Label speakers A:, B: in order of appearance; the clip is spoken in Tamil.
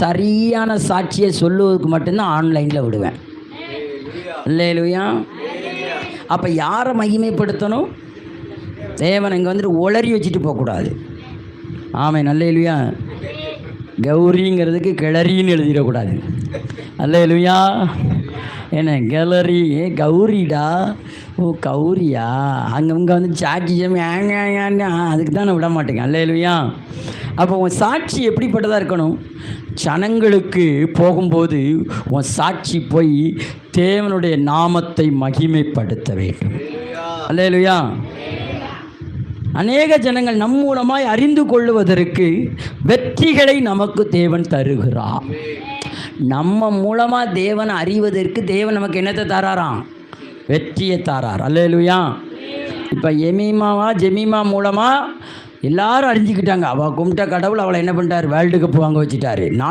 A: சரியான சாட்சியை சொல்லுவதுக்கு மட்டும்தான் ஆன்லைனில் விடுவேன். இல்லையா அப்போ யாரை மகிமைப்படுத்தணும்? தேவன் இங்கே வந்துட்டு ஒளறி வச்சுட்டு போகக்கூடாது. ஆமாம் நல்ல கௌரிங்கிறதுக்கு கிளறின்னு எழுதிடக்கூடாது. அல்ல என்ன கிளறி கௌரிடா? ஓ கௌரியா? அங்கே இங்கே வந்து சாட்சி சொல்லி, ஏங்க ஆ, அதுக்கு தான் நான் விட மாட்டேங்க. அல்ல அப்போ உன் சாட்சி எப்படிப்பட்டதாக இருக்கணும்? ஜனங்களுக்கு போகும்போது உன் சாட்சி போய் தேவனுடைய நாமத்தை மகிமைப்படுத்த வேண்டும். அல்லேலுயா. அநேக ஜனங்கள் நம் மூலமாய் அறிந்து கொள்ளுவதற்கு வெற்றிகளை நமக்கு தேவன் தருகிறார். நம்ம மூலமாக தேவன் அறிவதற்கு தேவன் நமக்கு என்னத்தை தராராம்? வெற்றியை தாரார். அல்லேலுயா. இப்போ எமீமாவா ஜெமீமா மூலமாக எல்லாரும் அறிஞ்சிக்கிட்டாங்க. அவள் கும்பிட்ட கடவுள் அவளை என்ன பண்ணிட்டார்? வேர்ல்டு கப் வாங்க வச்சுட்டாரு. நாட்